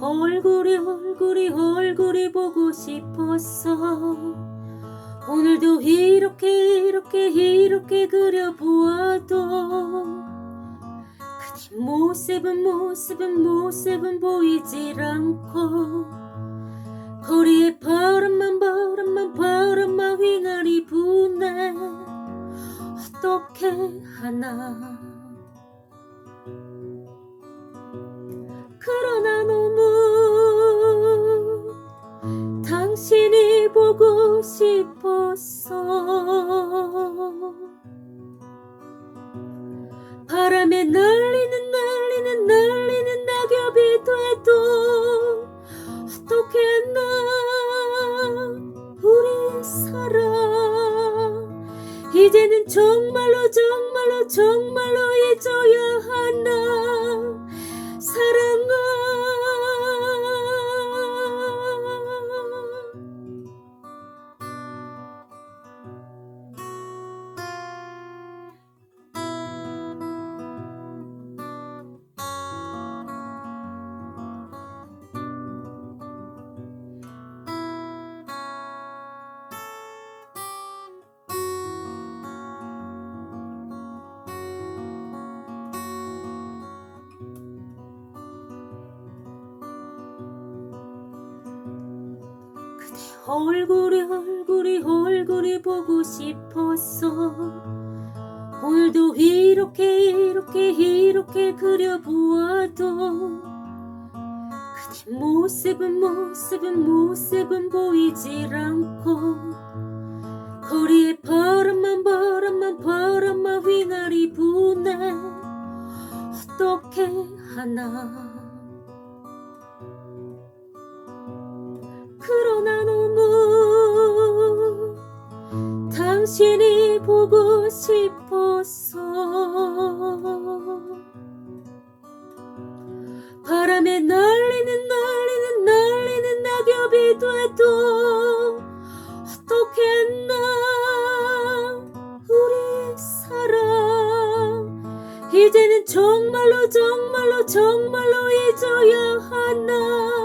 얼굴이 얼굴이 얼굴이 보고 싶었어. 오늘도 이렇게 이렇게 이렇게 그려보아도 그대 모습은 모습은 모습은 보이질 않고 거리에 바람만 바람만 바람만 휘날이 부네. 어떻게 하나 보고 싶었어. 바람에 날리는 날리는 날리는 낙엽이 돼도 어떻게 나 우리 사랑 이제는 정말로 정말로 정말로 잊어야 얼굴이 얼굴이 얼굴이 보고 싶었어. 오늘도 이렇게 이렇게 이렇게 그려보아도 그대 모습은 모습은 모습은 보이질 않고 거리에 바람만 바람만 바람만 휘날이 부네 어떻게 하나 당신이 보고 싶었어. 바람에 날리는 날리는 날리는 낙엽이 돼도 어떻게 나? 우리 사랑. 이제는 정말로 정말로 정말로 잊어야 하나